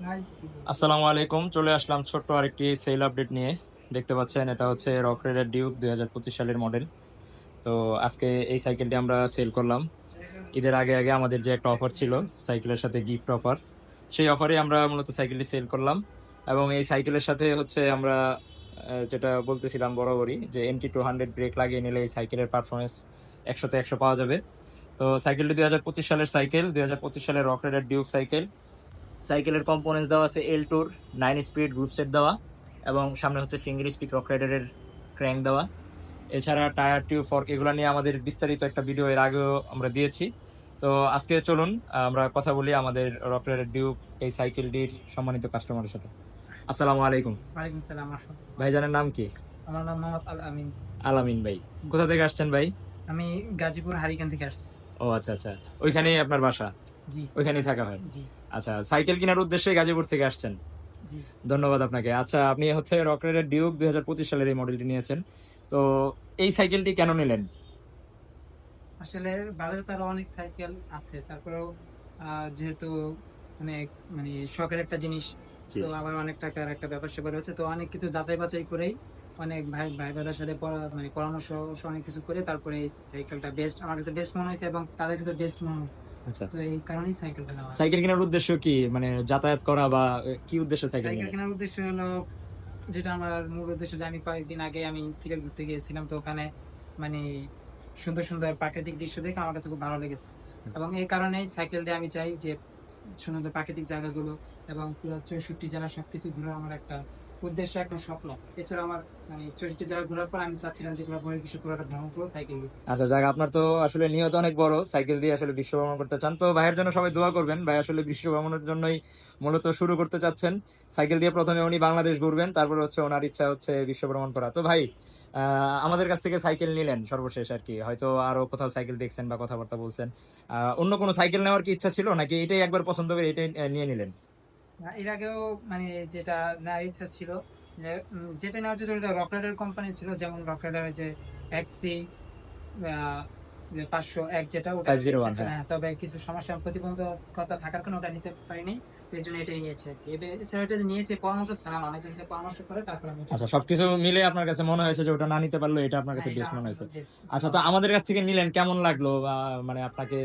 আসসালামু আলাইকুম, চলে আসলাম ছোট্ট আরেকটি সেল আপডেট নিয়ে। দেখতে পাচ্ছেন, এটা হচ্ছে রক রেডার ডিউক দুই পঁচিশ সালের মডেল তো আজকে এই সাইকেলটি আমরা সেল করলাম। ঈদের আগে আগে আমাদের যে একটা অফার ছিল সাইকেলের সাথে গিফট অফার সেই অফারে আমরা মূলত সাইকেলটি সেল করলাম। এবং এই সাইকেলের সাথে হচ্ছে আমরা যেটা বলতেছিলাম বরাবরই, যে এমটি টু হান্ড্রেড ব্রেক লাগিয়ে নিলে এই সাইকেলের পারফরমেন্স একশোতে একশো পাওয়া যাবে। তো সাইকেলটি দুই হাজার পঁচিশ সালের সাইকেল দুই পঁচিশ সালের রক রেডার ডিউক সাইকেল সাইকেলের কম্পোনেন্টস দেওয়া আছে L tour nine speed group set দেওয়া এবং সামনে হচ্ছে সিঙ্গেল স্পিড রক রাইডারের ক্র্যাঙ্ক দেওয়া। এছাড়া টায়ার টিউব ফর্ক এগুলো নিয়ে আমাদের বিস্তারিত একটা ভিডিও এর আগেও আমরা দিয়েছি। তো আজকে চলুন আমরা কথা বলি আমাদের রক রাইডার ডিউক এই সাইকেলটির সম্মানিত কাস্টমারের সাথে। আসসালামু আলাইকুম। ওয়ালাইকুম সালাম রাহমাতুল্লাহ। ভাইজানের নাম কি? আমার নাম মোহাম্মদ আল আমিন। আলামিন ভাই কোথা থেকে আসছেন ভাই? আমি গাজীপুর হারিকান থেকে আসছি। ও আচ্ছা আচ্ছা। ওইখানেই আপনার বাসা? জি। ওইখানেই থাকা হয়? জি। আচ্ছা সাইকেল কেনার উদ্দেশ্যে গাজীপুর থেকে আসছেন? জি। ধন্যবাদ আপনাকে। আচ্ছা আপনি হচ্ছে রকরের ডিউক দুই হাজার পঁচিশ সালের এই মডেলটি নিয়েছেন। তো এই সাইকেলটি কেন নিলেন? আসলে বাজারে তো আরও অনেক সাইকেল আছে তারপরেও আহ, যেহেতু অনেক মানে শখের একটা জিনিস। তো আবার অনেক টাকার একটা ব্যাপার স্যাপার হচ্ছে তো অনেক কিছু যাচাই বাছাই করেই অনেক ভাই ভাই দাদার সাথে মানে পরামর্শ অনেক কিছু করে তারপরে এই সাইকেলটা বেস্ট আমার কাছে বেস্ট মনে হয়েছে এবং তাদের কাছে বেস্ট মনে হয়েছে। আচ্ছা। তো এই কারণেই সাইকেলটা নেওয়া সাইকেল কেনার উদ্দেশ্য কি? মানে যাতায়াত করা বা কি উদ্দেশ্যে সাইকেল সাইকেল কেনার? উদ্দেশ্য হলো যেটা আমার মূল উদ্দেশ্য যে আমি কয়েকদিন আগে আমি সিলেট ঘুরতে গিয়েছিলাম তো ওখানে মানে সুন্দর সুন্দর প্রাকৃতিক দৃশ্য দেখে আমার কাছে খুব ভালো লেগেছে। এবং এই কারণেই সাইকেল দিয়ে আমি চাই যে সুন্দর প্রাকৃতিক জায়গাগুলো এবং পুরো চৌষট্টি জেলা সবকিছু ঘোরার আমার একটা উদ্দেশ্য একটা স্বপ্ন। এছাড়া আমার মানে চৌষট্টি ঘোরার পর আমি চাচ্ছিলাম যে পুরো বহির্বিশ্ব পুরোটা ভ্রমণ করব, সাইকেল দিয়ে। আচ্ছা যাক, আপনার তো আসলে নিয়ত অনেক বড়, সাইকেল দিয়ে আসলে বিশ্ব ভ্রমণ করতে চান। তো ভাইয়ের জন্য সবাই দোয়া করবেন, ভাই আসলে বিশ্ব ভ্রমণের জন্যই মূলত শুরু করতে চাচ্ছেন। সাইকেল দিয়ে প্রথমে উনি বাংলাদেশ ঘুরবেন, তারপর হচ্ছে ওনার ইচ্ছা হচ্ছে বিশ্ব ভ্রমণ করা। তো ভাই আমাদের কাছ থেকে সাইকেল নিলেন সর্বশেষ আর কি। হয়তো আরও কোথাও সাইকেল দেখছেন বা কথাবার্তা বলছেন। অন্য কোনো সাইকেল নেওয়ার কি ইচ্ছা ছিল? নাকি এটাই একবার পছন্দ করে এটাই নিয়ে নিলেন? এর আগেও মানে যেটা নেওয়ার ইচ্ছা ছিল যেটা নেওয়ার ছিল রকলেটের কোম্পানি ছিল, যেমন রকলেটের যে এক্সি পাঁচশো এক যেটা ওটা 501, হ্যাঁ। হ্যাঁ তবে কিছু সমস্যা প্রতিবন্ধকতা থাকার কারণে ওটা নিতে পারিনি তো এই জন্য এটাই নিয়েছে এছাড়া এটা নিয়েছে পরামর্শ ছাড়া না, অনেকের সাথে পরামর্শ করে তারপর আমি আচ্ছা সবকিছু মিলে আপনার কাছে মনে হয়েছে যে ওটা না নিতে পারল এটা আপনার কাছে হ্যাঁ, বেস্ট মনে হয়েছে। আচ্ছা তো আমাদের কাছ থেকে নিলেন কেমন লাগল? মানে আপনাকে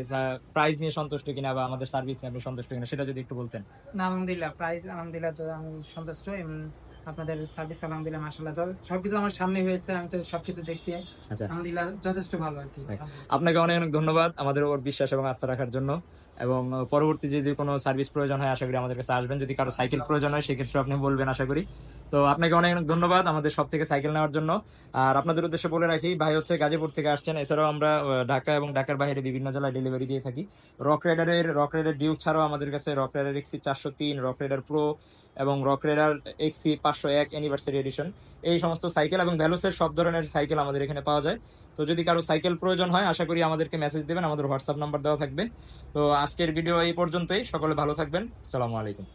প্রাইস নিয়ে সন্তুষ্ট কিনা বা আমাদের সার্ভিস নিয়ে আপনি সন্তুষ্ট কিনা সেটা যদি একটু বলতেন। না আলহামদুলিল্লাহ প্রাইস আলহামদুলিল্লাহ যা আমি সন্তুষ্ট। এবং আপনাদের সার্ভিস আলহামদুলিল্লাহ মাশাআল্লাহ। সবকিছু আমার সামনে হয়েছে আমি তো সবকিছু দেখছি। আচ্ছা। আলহামদুলিল্লাহ যথেষ্ট ভালো আর কি। আপনাকে অনেক অনেক ধন্যবাদ আমাদের উপর বিশ্বাস এবং আস্থা রাখার জন্য। এবং পরবর্তী যদি কোনো সার্ভিস প্রয়োজন হয়, আশা করি আমাদের কাছে আসবেন। যদি কারও সাইকেল প্রয়োজন হয়, সেক্ষেত্রে আপনি বলবেন, আশা করি। তো আপনাকে অনেক অনেক ধন্যবাদ আমাদের সব থেকে সাইকেল নেওয়ার জন্য। আর আপনাদের উদ্দেশ্যে বলে রাখি, ভাই হচ্ছে গাজীপুর থেকে আসছেন। এছাড়াও আমরা ঢাকা এবং ঢাকার বাইরে বিভিন্ন জেলায় ডেলিভারি দিয়ে থাকি। রক রাইডারের রক রাইডার ডিউক ছাড়াও আমাদের কাছে রক রাইডার এক্সি চারশো তিন রক রাইডার প্রো এবং রক রাইডার এক্সি পাঁচশো এক অ্যানিভার্সারি এডিশন এই সমস্ত সাইকেল এবং ভ্যালুসের সব ধরনের সাইকেল আমাদের এখানে পাওয়া যায়। তো যদি কারও সাইকেল প্রয়োজন হয়, আশা করি আমাদেরকে মেসেজ দেবেন। আমাদের হোয়াটসঅ্যাপ নাম্বার দেওয়া থাকবে। তো আজকের ভিডিও এই পর্যন্তই। সকলে ভালো থাকবেন। আসসালামু আলাইকুম।